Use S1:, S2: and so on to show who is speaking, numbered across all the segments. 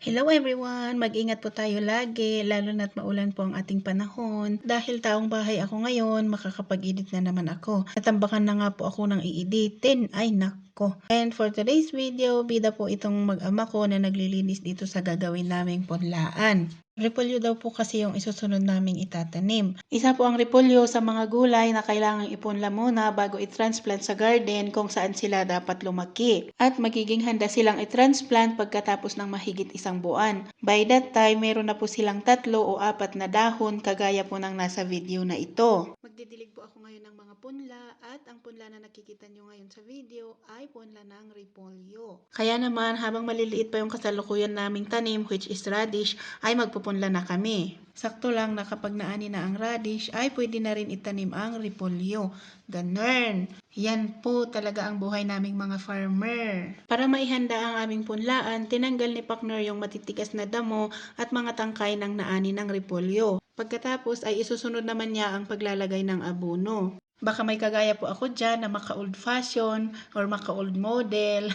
S1: Hello everyone! Mag-ingat po tayo lagi, lalo na't maulan po ang ating panahon. Dahil taong bahay ako ngayon, makakapag-edit na naman ako. Natambakan na nga po ako ng i-editin. Ay nako! And for today's video, bida po itong mag-ama ko na naglilinis dito sa gagawin naming punlaan. Repolyo daw po kasi yung isusunod naming itatanim. Isa po ang repolyo sa mga gulay na kailangang ipunla muna bago i-transplant sa garden kung saan sila dapat lumaki. At magiging handa silang i-transplant pagkatapos ng mahigit isang buwan. By that time, meron na po silang tatlo o apat na dahon kagaya po ng nasa video na ito. Magdidilig po ako ngayon ng mga punla at ang punla na nakikita nyo ngayon sa video ay punla ng repolyo. Kaya naman habang maliliit pa yung kasalukuyan naming tanim which is radish ay magpupunla na kami. Sakto lang na kapag naani na ang radish ay pwede na rin itanim ang repolyo. Ganun. Yan po talaga ang buhay naming mga farmer. Para maihanda ang aming punlaan, tinanggal ni Pakner yung matitigas na damo at mga tangkay ng naani ng repolyo. Pagkatapos ay isusunod naman niya ang paglalagay ng abono. Baka may kagaya po ako dyan na maka-old fashion or maka-old model.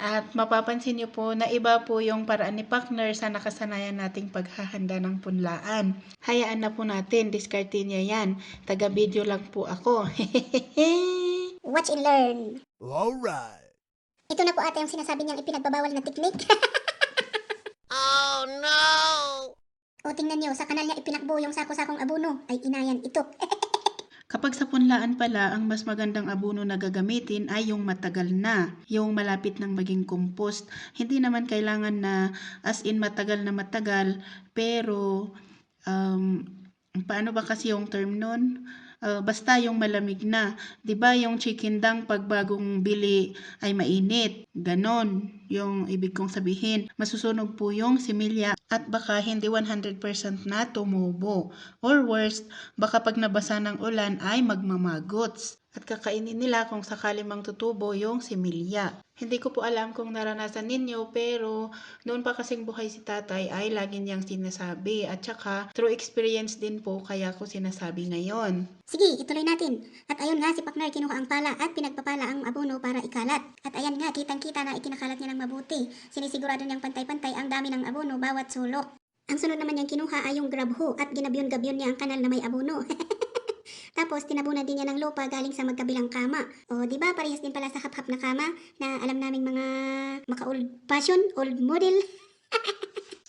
S1: At mapapansin niyo po na iba po yung paraan ni Pakner sa nakasanayan nating paghahanda ng punlaan. Hayaan na po natin, diskarte niya yan. Taga-video lang po ako.
S2: Watch and learn.
S3: Alright.
S2: Ito na po ata yung sinasabi niyang ipinagbabawal na teknik.
S3: Oh no!
S2: O tingnan niyo, sa kanal niya ipinakbo yung sako-sakong abuno. Ay inayan ito.
S1: Kapag sa punlaan pala, ang mas magandang abono na gagamitin ay yung matagal na, yung malapit ng maging compost. Hindi naman kailangan na as in matagal na matagal, pero um, paano ba kasi yung term nun? Uh, basta yung malamig na. 'Di ba yung chicken dang pag bagong bili ay mainit. Ganon yung ibig kong sabihin. Masusunog po yung similya at baka hindi 100% na tumubo. Or worst, baka pag nabasa ng ulan ay magmamagots. At kakainin nila kung sakali mang tutubo yung similya. Hindi ko po alam kung naranasan ninyo pero noon pa kasing buhay si tatay ay lagi niyang sinasabi. At saka through experience din po kaya ko sinasabi ngayon.
S2: Sige, ituloy natin. At ayun nga, si Pakner kinuha ang pala at pinagpapala ang abuno para ikalat. At ayan nga, kitang-kita na ikinakalat niya ng mabuti. Sinisigurado niyang pantay-pantay ang dami ng abuno bawat sulok. Ang sunod naman niyang kinuha ay yung grab hoe at ginabyon-gabyon niya ang kanal na may abuno. Tapos, tinabunan din niya ng lupa galing sa magkabilang kama. O, di ba parehas din pala sa hap-hap na kama na alam naming mga maka-old fashion, old model.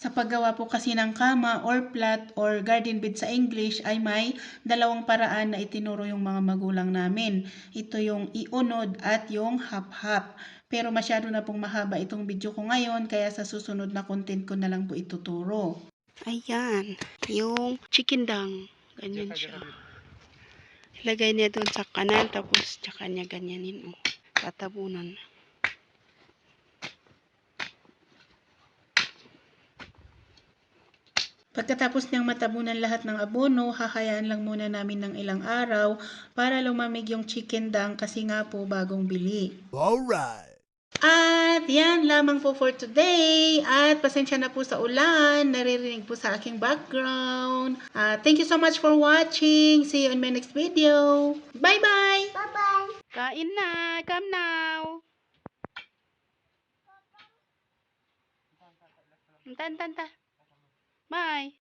S1: Sa paggawa po kasi ng kama or plat or garden bed sa English ay may dalawang paraan na itinuro yung mga magulang namin. Ito yung iunod at yung hap-hap. Pero masyado na pong mahaba itong video ko ngayon kaya sa susunod na content ko na lang po ituturo. Ayan, yung chicken dang. Ganyan siya. Ilagay niya doon sa kanan tapos tsaka niya ganyanin. Oh. Tatabunan. Pagkatapos niyang matabunan lahat ng abono, hahayaan lang muna namin ng ilang araw para lumamig yung chicken dang kasi nga po bagong bili.
S3: Alright.
S1: At yan lamang po for today. At pasensya na po sa ulan. Naririnig po sa aking background. Uh, thank you so much for watching. See you in my next video. Bye-bye!
S2: Bye-bye!
S1: Kain na! Come now! Tan, tan, tan. Bye!